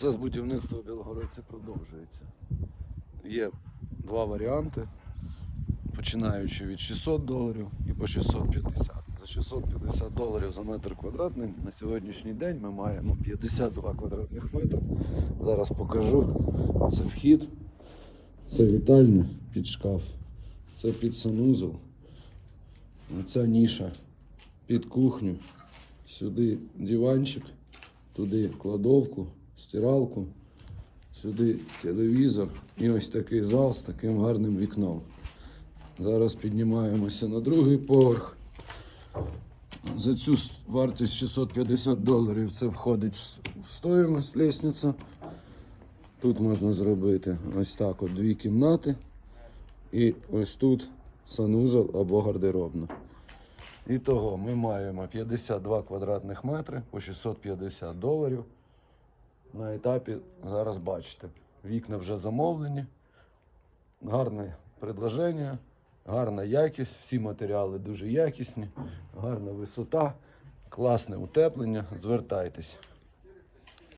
Це з будівництва в Білогородці продовжується. Є два варіанти, починаючи від 600 доларів і по 650. За 650 доларів за метр квадратний на сьогоднішній день ми маємо 52 квадратних метри. Зараз покажу. Це вхід, це вітальня під шкаф, це під санузел, ця ніша під кухню, сюди диванчик, туди кладовку, стиралку, сюди телевізор і ось такий зал з таким гарним вікном. Зараз піднімаємося на другий поверх. За цю вартість 650 доларів це входить в стоїмость лісниця. Тут можна зробити ось так от дві кімнати. І ось тут санузел або гардеробна. І того ми маємо 52 квадратних метри по 650 доларів. На етапі зараз бачите, вікна вже замовлені, гарне предложення, гарна якість, всі матеріали дуже якісні, гарна висота, класне утеплення. Звертайтесь.